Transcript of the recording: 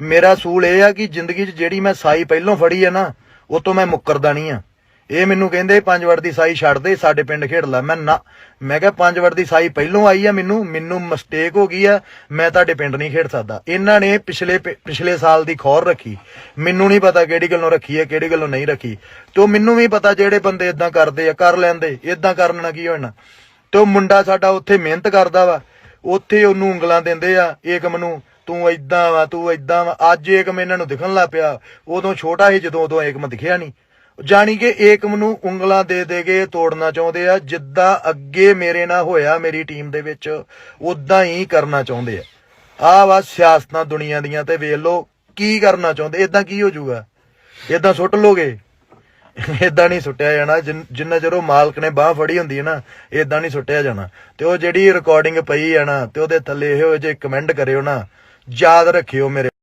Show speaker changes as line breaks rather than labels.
ਮੇਰਾ ਸੂਲ ਇਹ ਆ ਕਿ ਜ਼ਿੰਦਗੀ 'ਚ ਜਿਹੜੀ ਮੈਂ ਸਾਈ ਪਹਿਲੋਂ ਫੜੀ ਆ ਨਾ, ਉਹ ਤੋਂ ਮੈਂ ਮੁੱਕਰਦਾ ਨਹੀਂ ਆ। ਇਹ ਮੈਨੂੰ ਕਹਿੰਦੇ ਪੰਜ ਵੜ ਦੀ ਸਾਈ ਛੱਡ ਦੇ, ਸਾਡੇ ਪਿੰਡ ਖੇਡ ਲੈ। ਮੈਂ ਨਾ ਮੈਂ ਕਿਹਾ ਪੰਜ ਵੜ ਦੀ ਸਾਈ ਪਹਿਲੋਂ ਆਈ ਆ ਮੈਨੂੰ ਮੈਨੂੰ ਮਿਸਟੇਕ ਹੋ ਗਈ ਆ, ਮੈਂ ਤੁਹਾਡੇ ਪਿੰਡ ਨਹੀਂ ਖੇਡ ਸਕਦਾ। ਇਹਨਾਂ ਨੇ ਪਿਛਲੇ ਪਿਛਲੇ ਸਾਲ ਦੀ ਖੌਰ ਰੱਖੀ। ਮੈਨੂੰ ਨਹੀਂ ਪਤਾ ਕਿਹੜੀ ਗੱਲੋਂ ਰੱਖੀ ਹੈ ਕਿਹੜੀ ਗੱਲੋਂ ਨਹੀਂ ਰੱਖੀ। ਤੇ ਉਹ ਮੈਨੂੰ ਵੀ ਪਤਾ ਜਿਹੜੇ ਬੰਦੇ ਇਦਾਂ ਕਰਦੇ ਆ, ਕਰ ਲੈਂਦੇ ਇਦਾਂ ਕਰਨ ਨਾਲ ਕੀ ਹੋਣਾ। ਤੇ ਉਹ ਮੁੰਡਾ ਸਾਡਾ ਉੱਥੇ ਮਿਹਨਤ ਕਰਦਾ ਵਾ। ਉੱਥੇ ਉਹਨੂੰ ਉਂਗਲਾਂ ਦਿੰਦੇ ਆ, ਏਕਮ ਨੂੰ ਤੂੰ ਏਦਾਂ ਵਾ, ਤੂੰ ਏਦਾਂ ਵਾ। ਅੱਜ ਏਕਮ ਇਹਨਾਂ ਨੂੰ ਦਿਖਣ ਲੱਗ ਪਿਆ। ਉਦੋਂ ਛੋਟਾ ਸੀ, ਜਦੋਂ ਉਦੋਂ ਏਕਮ ਦਿਖਿਆ ਨਹੀਂ। ਜਾਣੀ ਕਿ ਏਕਮ ਨੂੰ ਉਂਗਲਾਂ ਦੇ ਦੇ ਕੇ ਤੋੜਨਾ ਚਾਹੁੰਦੇ ਆ, ਜਿੱਦਾਂ ਅੱਗੇ ਮੇਰੇ ਨਾਲ ਹੋਇਆ ਮੇਰੀ ਟੀਮ ਦੇ ਵਿੱਚ ਉਦਾਂ ਹੀ ਕਰਨਾ ਚਾਹੁੰਦੇ ਆ। ਆਹ ਵਾ ਸਿਆਸਤਾਂ ਦੁਨੀਆ ਦੀਆਂ ਤੇ ਵੇਖ ਲਓ, ਕੀ ਕਰਨਾ ਚਾਹੁੰਦੇ? ਇਦਾਂ ਕੀ ਹੋ ਜਾਊਗਾ? ਇਦਾਂ ਸੁੱਟ ਲੋਗੇ? ਇਦਾਂ ਨਹੀਂ ਸੁੱਟਿਆ ਜਾਣਾ। ਜਿੰਨ- ਜਿੰਨਾ ਚਿਰ ਉਹ ਮਾਲਕ ਨੇ ਬਾਹ ਫੜੀ ਹੁੰਦੀ ਹੈ ਨਾ ਇਦਾਂ ਨਹੀਂ ਸੁੱਟਿਆ ਜਾਣਾ। ਤੇ ਉਹ ਜਿਹੜੀ ਰਿਕਾਰਡਿੰਗ ਪਈ ਆ ਨਾ, ਤੇ ਉਹਦੇ ਥੱਲੇ ਇਹੋ ਜਿਹੇ ਕਮੈਂਟ ਕਰਿਓ ਨਾ। ਯਾਦ ਰੱਖਿਓ ਮੇਰੇ